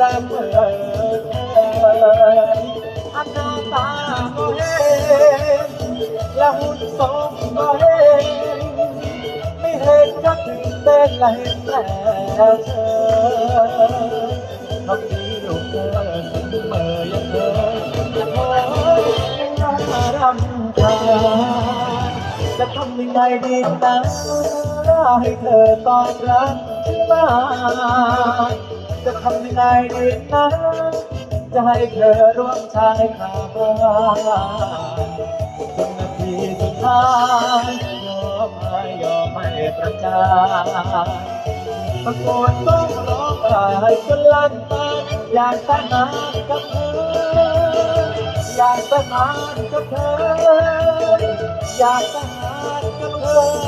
อันหน้าตาก็เห็นและหุ่นทรงก็เห็นไม่เห็นก็ถึงเต้นและเห็นแล้วเธอทำดีลูกเธอเมื่อยังเธอโอ้ยน่ารำคาญจะทำยังไงดีนะให้เธอตอบรับฉันมา จะทำยังไงดีนะ จะให้เธอร่วมชายคาจนนาทีสุดท้ายยอมให้ยอมให้ประจานตะโกนต้องร้องไห้จนลั่นตาอยากแต่งงานกับเธอ อยากแต่งงานกับเธอ อยากแต่งงานกับเธอ